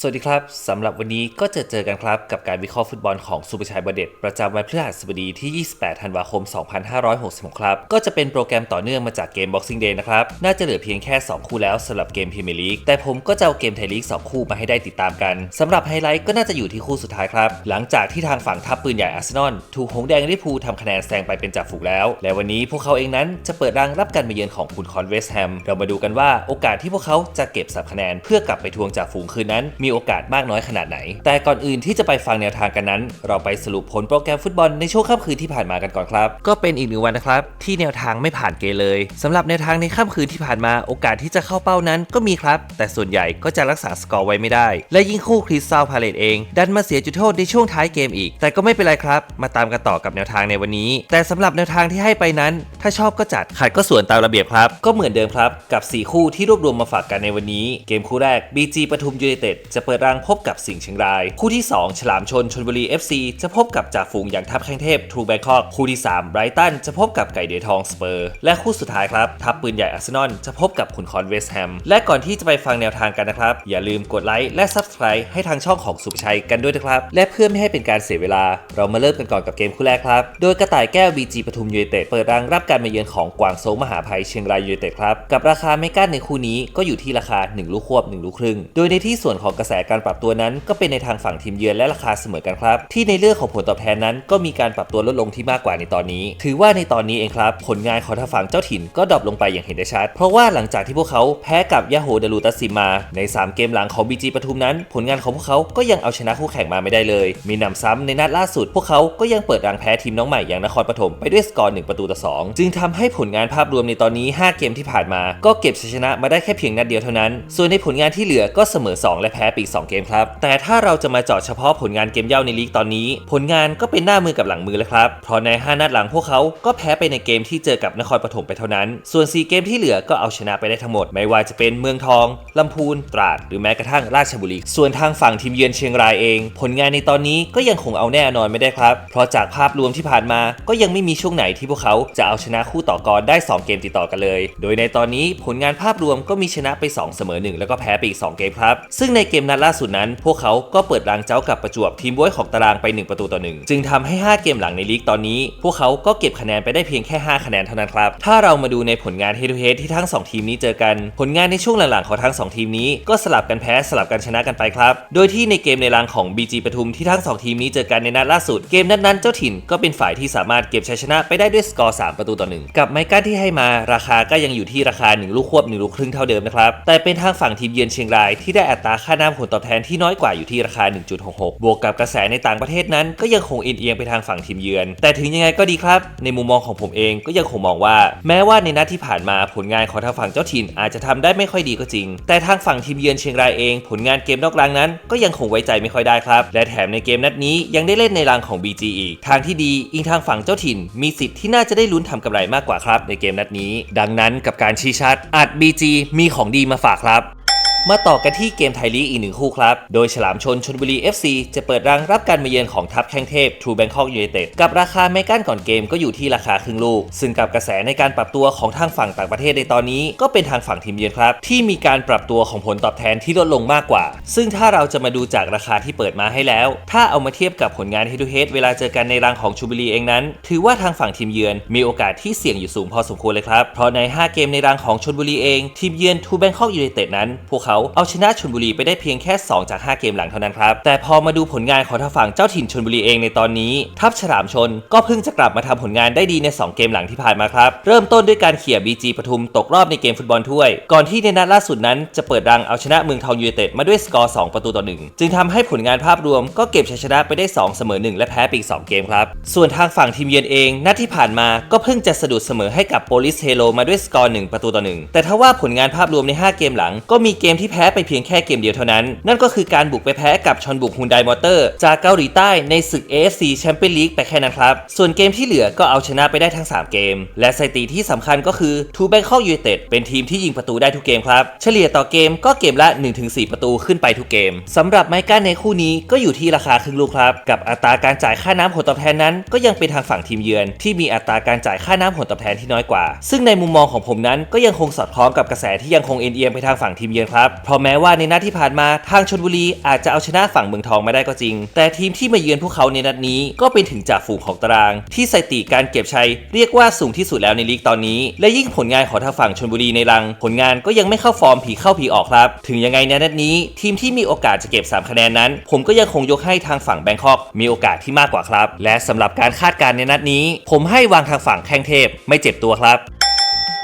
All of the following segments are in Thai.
สวัสดีครับ สำหรับวันนี้ก็จะเจอกันครับ กับการวิเคราะห์ฟุตบอลของสุภชัยบดเด็ดประจำวันพฤหัสบดีที่ 28 ธันวาคม 2566 ครับ ก็จะเป็นโปรแกรมต่อเนื่องมาจากเกม Boxing Day นะครับ น่าจะเหลือเพียงแค่ 2 คู่แล้วสำหรับเกมพรีเมียร์ลีกแต่ผมก็จะเอาเกมไทยลีก 2 คู่มาให้ได้ติดตามกันสำหรับไฮไลท์ก็น่าจะอยู่ที่คู่สุดท้ายครับ หลังจากที่ทางฝั่งทัพปืนใหญ่อาร์เซนอลถูกหงส์แดงลิพูทำคะแนนแซงไปเป็นจ่าฝูงแล้ว และวันนี้พวกเขาเองนั้นจะเปิดรังรับการมาเยือนของคุณคอนเวสแฮมเรามาดูกันว่าโอกาสที่พวกเขาจะเก็บสับคะแนนเพื่อกลับไปทวงจ่าฝูงคืนนั้นมีโอกาสมากน้อยขนาดไหน แต่ก่อนอื่นที่จะไปฟังแนวทางกันนั้น เราไปสรุปผลโปรแกรมฟุตบอลในช่วงค่ำคืนที่ผ่านมากันก่อนครับ ก็เป็นอีกหนึ่งวันนะครับ ที่แนวทางไม่ผ่านเกณฑ์เลยสำหรับแนวทางในค่ำคืนที่ผ่านมาโอกาสที่จะเข้าเป้านั้นก็มีครับ แต่ส่วนใหญ่ก็จะรักษาสกอร์ไว้ไม่ได้ และยิ่งคู่คริสตัลพาเลตเอง ดันมาเสียจุดโทษในช่วงท้ายเกมอีก แต่ก็ไม่เป็นไรครับ มาตามกันต่อกับแนวทางในวันนี้ แต่สำหรับแนวทางที่ให้ไปนั้น ถ้าชอบก็จัดขัดก็ส่วนตามระเบียบครับ ก็เหมือนเดิมครับกับ 4 คู่ที่รวบรวมมาฝากกันในวันนี้ เกมคู่แรก BG ปทุมยูไนเต็ดจะเปิดรังพบกับสิงห์เชียงราย คู่ที่ 2 ฉลามชนชนบุรี FC จะพบกับจ่าฝูงอย่างทัพแข้งเทพทรูแบงคอกคู่ที่3ไรตันจะพบกับไก่เดือทองสเปอร์ และคู่สุดท้ายครับ ทัพปืนใหญ่อาร์เซนอลจะพบกับขุนคอนเวสแฮมและก่อนที่จะไปฟังแนวทางกันนะครับ อย่าลืมกดไลค์และ Subscribe ให้ทางช่องของสุภชัยกันด้วยนะครับ และเพื่อไม่ให้เป็นการเสียเวลา เรามาเริ่มกันก่อนกับเกมคู่แรกครับ โดยกระต่ายแก้ว BG ปทุมยูไนเต็ดเปิดรังรับการมาเยือนของกวางโซงมหาภัยเชียงรายยูไนเต็ดครับกับราคาไม่กั้นในคู่นี้ก็อยู่ที่ราคา 1 ลูกควบ 1 ลูกครึ่ง โดยในที่ส่วนของกระแสการปรับตัวนั้นก็เป็นในทางฝั่งทีมเยือนและราคาเสมอกันครับ ที่ในเรื่องของผลตอบแทนนั้นก็มีการปรับตัวลดลงที่มากกว่าในตอนนี้ ถือว่าในตอนนี้เองครับ ผลงานของทางฝั่งเจ้าถิ่นก็ดรอปลงไปอย่างเห็นได้ชัด เพราะว่าหลังจากที่พวกเขาแพ้กับยาโฮเดลูตัสซิมา ใน 3 เกมหลังของ BG ปทุมนั้น ผลงานของพวกเขาก็ยังเอาชนะคู่แข่งมาไม่ได้เลย มีนำซ้ำในนัดล่าสุด พวกเขาก็ยังเปิดรังแพ้ทีมน้องใหม่อย่างนครปฐมไปด้วยสกอร์1ประตูต่อ2จึงทำให้ผลงานภาพรวมในตอนนี้ 5 เกมที่ผ่านมา ก็เก็บชัยชนะมาได้แค่เพียงนัดเดียวเท่านั้น ส่วนในผลงานที่เหลือก็เสมอ 2 และแพ้ไปอีก 2 เกมครับ แต่ถ้าเราจะมาเจาะเฉพาะผลงานเกมเย่าในลีกตอนนี้ ผลงานก็เป็นหน้ามือกับหลังมือเลยครับ เพราะใน 5 นัดหลังพวกเขาก็แพ้ไปในเกมที่เจอกับนครปฐมไปเท่านั้น ส่วน 4 เกมที่เหลือก็เอาชนะไปได้ทั้งหมด ไม่ว่าจะเป็นเมืองทอง ลำพูน ตราด หรือแม้กระทั่งราชบุรี ส่วนทางฝั่งทีมเยือนเชียงรายเอง ผลงานในตอนนี้ก็ยังคงเอาแน่นอนไม่ได้ครับ เพราะจากภาพรวมที่ผ่านมา ก็ยังไม่มีช่วงไหนที่พวกเขาจะเอาชนะคู่ต่อกรได้ 2 เกมติดต่อกันเลย โดยในตอนนี้ผลงานภาพรวมก็มีชนะไป 2 เสมอ 1 แล้วก็แพ้ไปอีก 2 เกมครับ ซึ่งในเกมนัดล่าสุดนั้น พวกเขาก็เปิดรางเจ้ากับประจวบทีมบ้วยของตารางไป 1 ประตูต่อ1จึงทำให้ 5 เกมหลังในลีกตอนนี้ พวกเขาก็เก็บคะแนนไปได้เพียงแค่ 5 คะแนนเท่านั้นครับ ถ้าเรามาดูในผลงาน head to head ที่ทั้ง 2 ทีมนี้เจอกัน ผลงานในช่วงหลังๆของทั้ง 2 ทีมนี้ก็สลับกันแพ้สลับกันชนะกันไปครับ โดยที่ในเกมในรังของ BG ปทุมที่ทั้ง 2 ทีมนี้เจอกันในนัดล่าสุด เกมนั้นๆเจ้าถิ่นก็เป็นฝ่ายที่สามารถเก็บชัยชนะไปได้ด้วยสกอร์ 3 ประตูต่อ1กับไมก้าที่ให้มาราคาก็ยังอยู่ที่ราคา 1 ลูกควบ1ลูกครึ่งเท่าเดิมนะครับแต่เป็นทางฝั่งทีมเยือนเชียงรายที่ได้อัตราค่านำผลตอบแทนที่น้อยกว่าอยู่ที่ราคา 1.66 บวกกับกระแสในต่างประเทศนั้นก็ยังคงเอียงไปทางฝั่งทีมเยือน แต่ถึงยังไงก็ดีครับ ในมุมมองของผมเองก็ยังคงมองว่า แม้ว่าในนัดที่ผ่านมาผลงานของทางฝั่งเจ้าถิ่นอาจจะทำได้ไม่ค่อยดีก็จริง แต่ทางฝั่งทีมเยือนเชียงรายเอง ผลงานเกมนอกรางนั้น ก็ยังคงไว้ใจไม่ค่อยได้ครับ และแถมในเกมนัดนี้ยังได้เล่นในรางของ BG อีก ทางที่ดีอิงทางฝั่งเจ้าถิ่น มีสิทธิ์ที่น่าจะได้ลุ้นทำกำไรมากกว่าครับ ในเกมนัดนี้ ดังนั้นกับการชี้ชัดอาจ BG มีของดีมาฝากครับ มาต่อกันที่เกมไทยลีกอีกหนึ่งคู่ครับ โดยฉลามชนชนบุรี FC จะเปิดรังรับการมาเยือนของทัพแข้งเทพทรูแบงคอกยูไนเต็ดกับราคาไม่กั้นก่อนเกมก็อยู่ที่ราคาครึ่งลูก ซึ่งกับกระแสในการปรับตัวของทางฝั่งต่างประเทศในตอนนี้ ก็เป็นทางฝั่งทีมเยือนครับ ที่มีการปรับตัวของผลตอบแทนที่ลดลงมากกว่า ซึ่งถ้าเราจะมาดูจากราคาที่เปิดมาให้แล้ว ถ้าเอามาเทียบกับผลงาน head to head เวลาเจอกันในรังของชลบุรีเองนั้น ถือว่าทางฝั่งทีมเยือนมีโอกาสที่เสี่ยงอยู่สูงพอสมควรเลยครับเพราะใน 5 เกมในรังของชลบุรีเองทีมเยือนทูแบงคอกยูไนเต็ดนั้นพวกเขาเอาชนะชลบุรีไปได้เพียงแค่2จาก5เกมหลังเท่านั้นครับแต่พอมาดูผลงานของทางฝั่งเจ้าถิ่นชลบุรีเองในตอนนี้ ทัพฉลามชนก็เพิ่งจะกลับมาทำผลงานได้ดีใน 2 เกมหลังที่ผ่านมาครับเริ่มต้นด้วยการเขี่ยบีจีปทุมตกรอบในเกมฟุตบอลถ้วย ก่อนที่ในนัดล่าสุดนั้นจะเปิดรังเอาชนะเมืองทองยูไนเต็ดมาด้วยสกอร์ 2 ประตูต่อ 1 จึงทำให้ผลงานภาพรวมก็เก็บชัยชนะไปได้ 2 เสมอ 1 และแพ้ไปอีก 2 เกมครับ ส่วนทางฝั่งทีมเยือนเองนัดที่ผ่านมาก็เพิ่งจะสะดุดเสมอให้กับโปลิสเฮโลมาด้วยสกอร์ 1 ประตูต่อ 1 แต่ถ้าว่าผลงานภาพรวมใน 5 เกมหลังก็มีเกมที่ที่แพ้ไปเพียงแค่เกมเดียวเท่านั้น นั่นก็คือการบุกไปแพ้กับชอนบุกฮุนไดมอเตอร์จากเกาหลีใต้ในศึก AFC แชมเปี้ยนลีกไปแค่นั้นครับ ส่วนเกมที่เหลือก็เอาชนะไปได้ทั้ง 3 เกม และสถิติที่สำคัญก็คือทูแบงคอกยูไนเต็ดเป็นทีมที่ยิงประตูได้ทุกเกมครับ เฉลี่ยต่อเกมก็เกมละ 1-4 ประตูขึ้นไปทุกเกมสำหรับไมก้าในคู่นี้ก็อยู่ที่ราคาครึ่งลูกครับ กับอัตราการจ่ายค่าน้ำผลตอบแทนนั้น ก็ยังเป็นทางฝั่งทีมเยือน ที่มีอัตราการจ่ายค่าน้ำผลตอบแทนที่น้อยกว่า ซึ่งในมุมมองของผมนั้นก็ยังคงสอดคล้องกับกระแสที่ยังคงเอ็นเอียงไปทางฝั่งทีมเยือนครับเพราะแม้ว่าในนัดที่ผ่านมาทางชนบุรีอาจจะเอาชนะฝั่งเมืองทองมาได้ก็จริง แต่ทีมที่มาเยือนพวกเขาในนัดนี้ก็เป็นถึงจ่าฝูงของตาราง ที่สถิติการเก็บชัยเรียกว่าสูงที่สุดแล้วในลีกตอนนี้ และยิ่งผลงานของทางฝั่งชนบุรีในรัง ผลงานก็ยังไม่เข้าฟอร์มผีเข้าผีออกครับ ถึงยังไงในนัดนี้ ทีมที่มีโอกาสจะเก็บ 3 คะแนนนั้น ผมก็ยังคงยกให้ทางฝั่งแบงคอกมีโอกาสที่มากกว่าครับ และสำหรับการคาดการณ์ในนัดนี้ ผมให้วางทางฝั่งแข้งเทพไม่เจ็บตัวครับ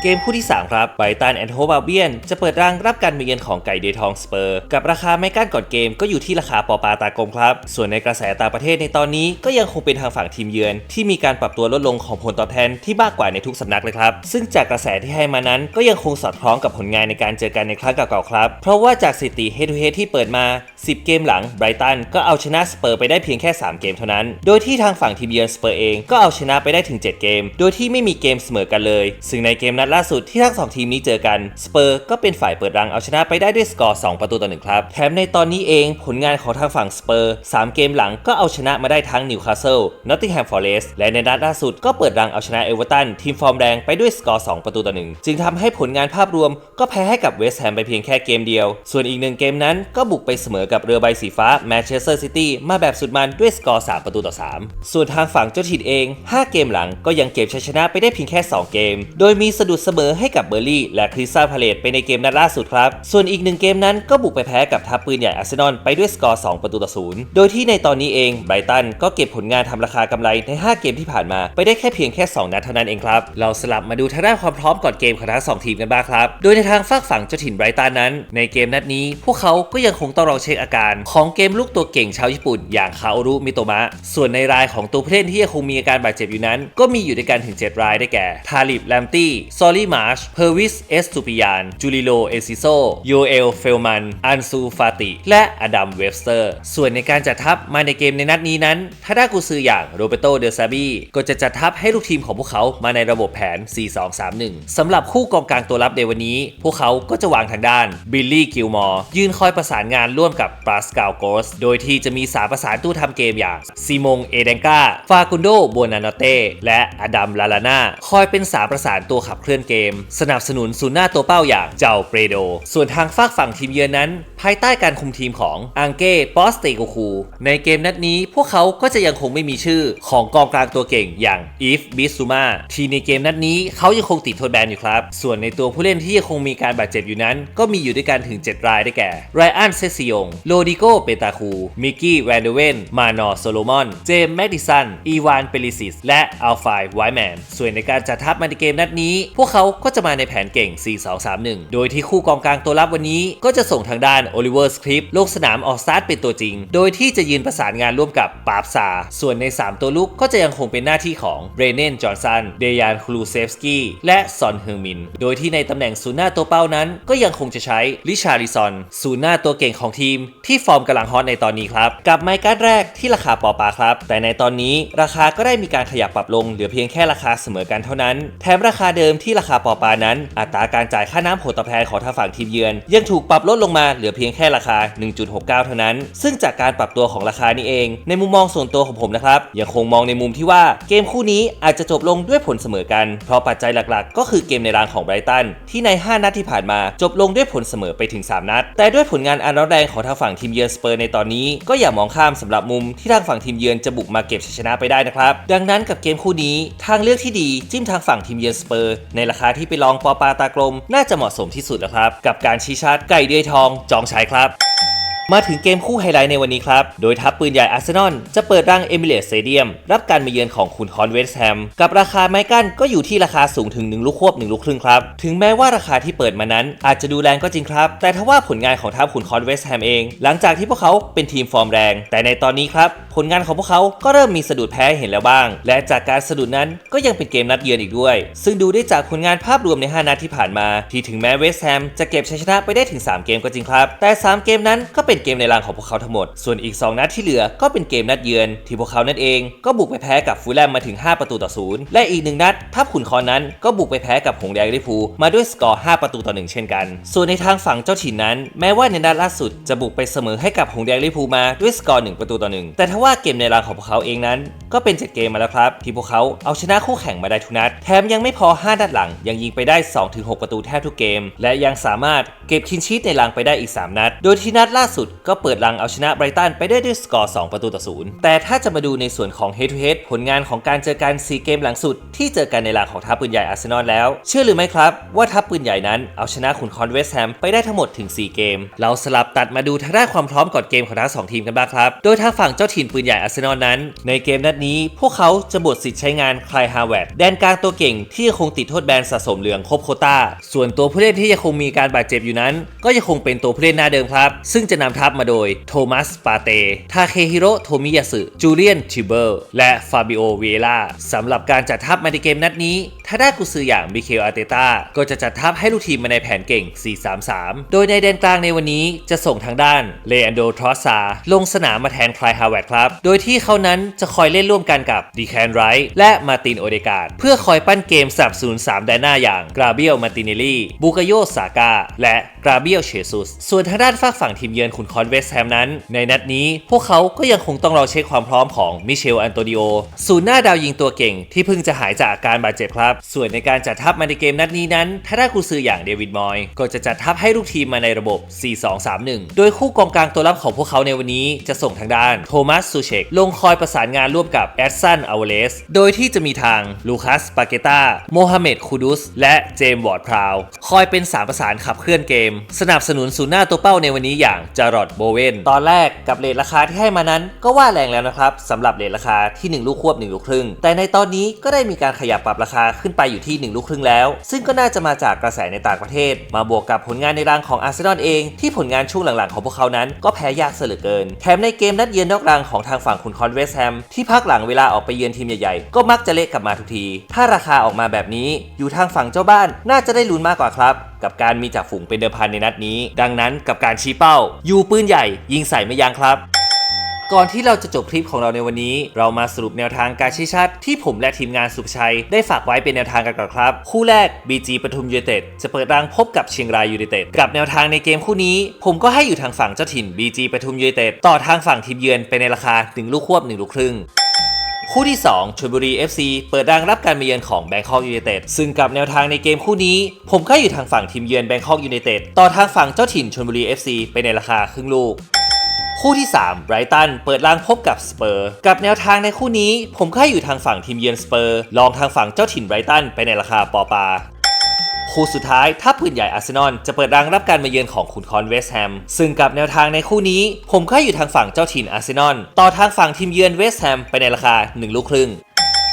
เกมคู่ที่ 3 ครับไบตันแอนโทบาเบียนจะเปิดรังรับการมาเยือนของไก่เดทองสเปอร์ กับราคาไม่กั้นก่อนเกมก็อยู่ที่ราคาปอปาตากลมครับ ส่วนในกระแสต่างประเทศในตอนนี้ก็ยังคงเป็นทางฝั่งทีมเยือน ที่มีการปรับตัวลดลงของผลตอบแทนที่มากกว่าในทุกสำนักเลยครับ ซึ่งจากกระแสที่ให้มานั้นก็ยังคงสอดคล้องกับผลงานในการเจอกันในครั้งเก่าๆครับ เพราะว่าจากสถิติ head to head ที่เปิดมา 10 เกมหลังไบรตันก็เอาชนะสเปอร์ไปได้เพียงแค่ 3 เกมเท่านั้น โดยที่ทางฝั่งทีมเยือนสเปอร์เองก็เอาชนะไปได้ถึง 7 เกม โดยที่ไม่มีเกมเสมอกันเลย ซึ่งในเกมนัดล่าสุดที่ทั้งสองทีมนี้เจอกันสเปอร์ก็เป็นฝ่ายเปิดรังเอาชนะไปได้ด้วยสกอร์ 2 ประตูต่อหนึ่งครับ แถมในตอนนี้เองผลงานของทางฝั่งสเปอร์3เกมหลังก็เอาชนะมาได้ทั้งนิวคาสเซิลนอตติงแฮมฟอร์เรสต์และในนัดล่าสุดก็เปิดรังเอาชนะเอเวอร์ตันทีมฟอร์มแรงไปด้วยสกอร์2ประตูต่อหนึ่งจึงทำให้ผลงานภาพรวม ก็แพ้ให้กับเวสต์แฮมไปเพียงแค่เกมเดียว ส่วนอีกหนึ่งเกมนั้นก็บุกไปเสมอกับเรือใบสีฟ้าแมนเชสเตอร์ซิตี้มาแบบสุดมันด้วยสกอร์ 3 ประตูต่อ 3 ส่วนทางฝั่งเจ้าถิ่นเอง 5 เกมหลังก็ยังเก็บชัยชนะไปได้เพียงแค่ 2 เกม โดยมีสะดุดเสมอให้กับเบอร์ลี่และคริสตัลพาเลตไปในเกมนัดล่าสุดครับ ส่วนอีกหนึ่งเกมนั้นก็บุกไปแพ้กับทัพปืนใหญ่อาร์เซนอลไปด้วยสกอร์ 2 ประตูต่อ 0 โดยที่ในตอนนี้เองไบรตันก็เก็บผลงานทำราคากำไรใน 5 เกมที่ผ่านมาไปได้แค่เพียงแค่ 2 นัดเท่านั้นเองครับเราสลับมาดูทางด้านความพร้อมก่อนเกมของทั้งสองทีมกันบ้างครับ โดยในทางฝากฝั่งเจ้าถิ่นไบรตันนั้น ในเกมนัดนี้ พวกเขาก็ยังคงต้องรอเช็คอาการของเกมลูกตัวเก่งชาวญี่ปุ่น อย่างคาโอรุมิโตมะ ส่วนในรายของตัวผู้เล่นที่ยังคงมีอาการบาดเจ็บอยู่นั้น ก็มีอยู่ด้วยกันถึง 7 รายได้แก่ ทาลิบแลมตี้ ซอลี่มาร์ช เพอร์วิส เอสตูปิยาน จูริโล เอซิโซ โยเอล เฟลมัน อันซู ฟาติ และอดัม เวฟสเตอร์ ส่วนในการจัดทัพมาในเกมในนัดนี้นั้นถ้าด้กุซืออย่างโรเบโต เดอซาบีก็จะจัดทัพให้ลูกทีมของพวกเขามาในระบบแผน 4-2-3-1 สำหรับคู่กองกลางตัวรับในวันนี้ พวกเขาก็จะวางทางด้าน บิลลี่ กิลมอร์ ยืนคอยประสานงานร่วมกับปราสกาลโกสโดยที่จะมีสามประสานตู้ทำเกมอย่างซีมงเอเดงกาฟากุนโดโบนานเต้และอดัมลาลาน่าคอยเป็นสามประสานตัวขับเคลื่อนเกม สนับสนุนศูนย์หน้าตัวเป้าอย่างเจ้าเปรโด ส่วนทางฝากฝั่งทีมเยือนนั้น ภายใต้การคุมทีมของอังเก้ปอสเตโกคูในเกมนัดนี้พวกเขาก็จะยังคงไม่มีชื่อของกองกลางตัวเก่งอย่างอีฟบิซูมาที่ในเกมนัดนี้เขายังคงติดโทษแบนอยู่ครับ ส่วนในตัวผู้เล่นที่ยังคงมีการบาดเจ็บอยู่นั้น ก็มีอยู่ด้วยกันถึง 7 รายได้แก่ไรอันเซซิยงโลดิโก เปตาคู มิกกี้ แวนเดเวน มานอโซโลมอน เจมส์แมดิสัน อีวาน เปริซิส และอัลฟายไวแมน ส่วนในการจัดทัพมาในเกมนัดนี้ พวกเขาก็จะมาในแผนเก่ง 4-2-3-1 โดยที่คู่กองกลางตัวรับวันนี้ ก็จะส่งทางด้านโอลิเวอร์สคริปลงสนามออกสตาร์ทเป็นตัวจริง โดยที่จะยืนประสานงานร่วมกับปาบซา ส่วนใน 3 ตัวลุกก็จะยังคงเป็นหน้าที่ของเบรเนน จอร์นสัน เดยาน คลูเซฟสกี้ และซอน เฮงมิน โดยที่ในตำแหน่งศูนย์หน้าตัวเป้านั้น ก็ยังคงจะใช้ลิชาริซอน ศูนย์หน้าตัวเก่งของทีมที่ฟอร์มกำลังฮอตในตอนนี้ครับ กับไมค์การ์ดแรกที่ราคาปอปาครับ แต่ในตอนนี้ราคาก็ได้มีการขยับปรับลงเหลือเพียงแค่ราคาเสมอกันเท่านั้น แถมราคาเดิมที่ราคาปอปานั้น อัตราการจ่ายค่าน้ำผลตอบแทนของทางฝั่งทีมเยือน ยังถูกปรับลดลงมาเหลือเพียงแค่ราคา 1.69 เท่านั้น ซึ่งจากการปรับตัวของราคานี้เอง ในมุมมองส่วนตัวของผมนะครับยังคงมองในมุมที่ว่าเกมคู่นี้อาจจะจบลงด้วยผลเสมอกัน เพราะปัจจัยหลักๆ ก็คือเกมในรางของไบรตันที่ใน 5 นัดที่ผ่านมาจบลงด้วยผลเสมอไปถึง 3 นัด แต่ด้วยผลงานอันร้อนแรงของางฝั่งทีมเยือนสเปอร์ในตอนนี้ ก็อย่ามองข้ามสำหรับมุมที่ทางฝั่งทีมเยือนจะบุกมาเก็บชัยชนะไปได้นะครับ ดังนั้นกับเกมคู่นี้ทางเลือกที่ดีจิ้มทางฝั่งทีมเยือนสเปอร์ในราคาที่ไปลองปอปาตากลม น่าจะเหมาะสมที่สุดแล้วครับ กับการชี้ชัดไก่เดือยทองจองใช้ครับ มาถึงเกมคู่ไฮไลท์ในวันนี้ครับ โดยทัพปืนใหญ่อาร์เซนอลจะเปิดร่างเอมิเรตสเตเดียม รับการมาเยือนของคุณคอนเวสต์แฮม กับราคาไม้กั้นก็อยู่ที่ราคาสูงถึง 1 ลูกควบ 1 ลูกครึ่งครับ ถึงแม้ว่าราคาที่เปิดมานั้น อาจจะดูแรงก็จริงครับ แต่ถ้าว่าผลงานของทัพคุณคอนเวสต์แฮมเอง หลังจากที่พวกเขาเป็นทีมฟอร์มแรง แต่ในตอนนี้ครับผลงานของพวกเขาก็เริ่มมีสะดุดแพ้เห็นแล้วบ้าง และจากการสะดุดนั้นก็ยังเป็นเกมนัดเยือนอีกด้วย ซึ่งดูได้จากผลงานภาพรวมใน 5 นัดที่ผ่านมา ที่ถึงแม้เวสต์แฮมจะเก็บชัยชนะไปได้ถึง 3 เกมก็จริงครับ แต่ 3 เกมนั้นก็เป็นเกมในรางของพวกเขาทั้งหมด ส่วนอีก 2 นัดที่เหลือก็เป็นเกมนัดเยือน ที่พวกเขานั่นเองก็บุกไปแพ้กับฟูลแลมมาถึง 5 ประตูต่อศูนย์และอีกหนึ่งนัดทัพขุนคอนั้นก็บุกไปแพ้กับหงแดงลิเวอร์พูมาด้วยสกอร์ 5 ประตูต่อหนึ่งเช่นกัน ส่วนในทางฝั่งเจ้าถิ่นนั้น แม้ว่าในนัดล่าสุดจะบุกไปเสมอให้กับหงแดงลิเวอร์พูมาด้วยสกอร์ 1 ประตูต่อหนึ่งแต่ถ้าว่าเกมในรางของพวกเขาเองนั้น ก็เป็น7เกมมาแล้วครับ ที่พวกเขาเอาชนะคู่แข่งมาได้ทุกนัด แถมยังไม่พอ 5 นัดหลัง ยังยิงไปได้ 2-6 ประตูแทบทุกเกม และยังสามารถเก็บคินชีตในลังไปได้อีก 3 นัด โดยที่นัดล่าสุดก็เปิดลังเอาชนะไบรตันไปได้ด้วยสกอร์ 2 ประตูต่อศูนย์แต่ถ้าจะมาดูในส่วนของ head to head ผลงานของการเจอกัน 4 เกมหลังสุด ที่เจอกันในลังของทัพปืนใหญ่อาร์เซนอลแล้ว เชื่อหรือไม่ครับ ว่าทัพปืนใหญ่นั้นเอาชนะขุนคอนเวสแฮมไปได้ทั้งหมดถึง 4 เกม เราสลับตัดมาดูทางด้านความพร้อมก่อนเกมของทั้งสองทีมกันบ้างครับ โดยทางฝั่งเจ้าถิ่นปืนใหญ่อาร์เซนอลนั้น ในเกมนัดนี้ พวกเขาจะบทสิทธิ์ใช้งานคลายฮาวเวิร์ดแดนกลางตัวเก่งที่ยังคงติดโทษแบนสะสมเหลืองครบโคตาส่วนตัวผู้เล่นที่ยังคงมีการบาดเจ็บอยู่นั้น ก็ยังคงเป็นตัวผู้เล่นหน้าเดิมครับ ซึ่งจะนำทัพมาโดยโทมัสปาเต ทาเคฮิโรโทมิยาสึ จูเลียน ชิเบอร์ และฟาบิโอ เวล่าสำหรับการจัดทัพมาในเกมนัดนี้ ถ้าได้กุซืออย่างมิเคลอาร์เตตาก็จะจัดทัพให้ลูกทีมมาในแผนเก่ง 4-3-3 โดยในแดนกลางในวันนี้จะส่งทางด้านเลอันโด ทรอสซา ลงสนามมาแทนคลายฮาวเวิร์ดครับ โดยที่เขานั้นจะคอยเล่นร่วมกันกับดีแคนไรท์และมาตินโอเดกาดเพื่อคอยปั้นเกมสับสนุน3แดนหน้าอย่างกราเบียล มาติเนลลี่ บูกาโยซากา และกราเบียล เชซุส ส่วนทางด้านฝากฝั่งทีมเยือนขุนคอนเวสแฮมนั้น ในนัดนี้พวกเขาก็ยังคงต้องรอเช็คความพร้อมของมิเชลอันโตนิโอศูนย์หน้าดาวยิงตัวเก่งที่เพิ่งจะหายจากอาการบาดเจ็บครับ ส่วนในการจัดทัพมาในเกมนัดนี้นั้นถ้าได้กุซืออย่างเดวิดมอย ก็จะจัดทัพให้ลูกทีมมาในระบบ 4-2-3-1 โดยคู่กองกลางตัวรับของพวกเขาในวันนี้จะส่งทางด้านโทมัสซูเชกลงคอยประสานงานร่วมกับแอดสันอเวเลสโดยที่จะมีทางลูคัสปาเกตาโมฮัมเหม็ดคูดุสและเจมส์วอร์ดพราวคอยเป็นสามประสานขับเคลื่อนเกม สนับสนุนศูนย์หน้าตัวเป้าในวันนี้อย่างจารอดโบเวนตอนแรกกับเลทราคาที่ให้มานั้นก็ว่าแรงแล้วนะครับสำหรับเลทราคาที่ 1 ลูกควบ 1 ลูกครึ่ง แต่ในตอนนี้ก็ได้มีการขยับปรับราคาขึ้นไปอยู่ที่ 1 ลูกครึ่งแล้ว ซึ่งก็น่าจะมาจากกระแสในต่างประเทศ มาบวกกับผลงานในรังของอาร์เซนอลเอง ที่ผลงานช่วงหลังๆของพวกเขานั้นก็แพ้ยากเสียเหลือเกิน แถมในเกมนัดเยือนนอกรังของทางฝั่งคุณคอนเวสแฮมที่พักหลังเวลาออกไปเยือนทีมใหญ่ๆ ก็มักจะเละกลับมาทุกที ถ้าราคาออกมาแบบนี้อยู่ทางฝั่งเจ้าบ้านน่าจะได้ลุ้นมากกว่าครับ กับการมีจ่าฝูงเป็นเดิมพันในนัดนี้ ดังนั้นกับการชี้เป้ายูปืนใหญ่ยิงใส่ไม่ยั้งครับก่อนที่เราจะจบคลิปของเราในวันนี้ เรามาสรุปแนวทางการชี้ชัด ที่ผมและทีมงานสุภชัย ได้ฝากไว้เป็นแนวทางกันก่อนครับ คู่แรก BG ปทุมยูไนเต็ดจะเปิดรังพบกับเชียงรายยูไนเต็ดกับแนวทางในเกมคู่นี้ ผมก็ให้อยู่ทางฝั่งเจ้าถิ่น BG ปทุมยูไนเต็ดต่อทางฝั่งทีมเยือนไปในราคา1ลูกควบ1ลูกครึ่ง คู่ที่ 2ชลบุรี FC เปิดดังรับการมาเยือนของแบงคอกยูไนเต็ดซึ่งกับแนวทางในเกมคู่นี้ ผมก็อยู่ทางฝั่งทีมเยือนแบงคอกยูไนเต็ดต่อทางฝั่งเจ้าถิ่นชลบุรี FC ไปในราคาครึ่งลูก คู่ที่ 3 ไบรตันเปิดล่างพบกับสเปอร์กับแนวทางในคู่นี้ ผมก็อยู่ทางฝั่งทีมเยือนสเปอร์ลองทางฝั่งเจ้าถิ่นไบรตันไปในราคาปอปา คู่สุดท้ายถ้าปืนใหญ่อาร์เซนอลจะเปิดรังรับการมาเยือนของขุนคอนเวสต์แฮมซึ่งกับแนวทางในคู่นี้ ผมก็อยู่ทางฝั่งเจ้าถิ่นอาร์เซนอลต่อทางฝั่งทีมเยือนเวสต์แฮมไปในราคา 1 ลูกครึ่ง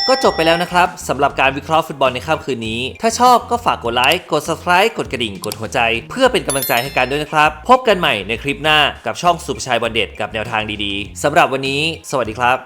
ก็จบไปแล้วนะครับสำหรับการวิเคราะห์ฟุตบอลในค่ำคืนนี้ ถ้าชอบก็ฝากกดไลค์กด subscribe กดกระดิ่ง กดหัวใจ เพื่อเป็นกำลังใจให้กันด้วยนะครับ พบกันใหม่ในคลิปหน้ากับช่องสุภชัยบอลเด็ดกับแนวทางดีๆสำหรับวันนี้ สวัสดีครับ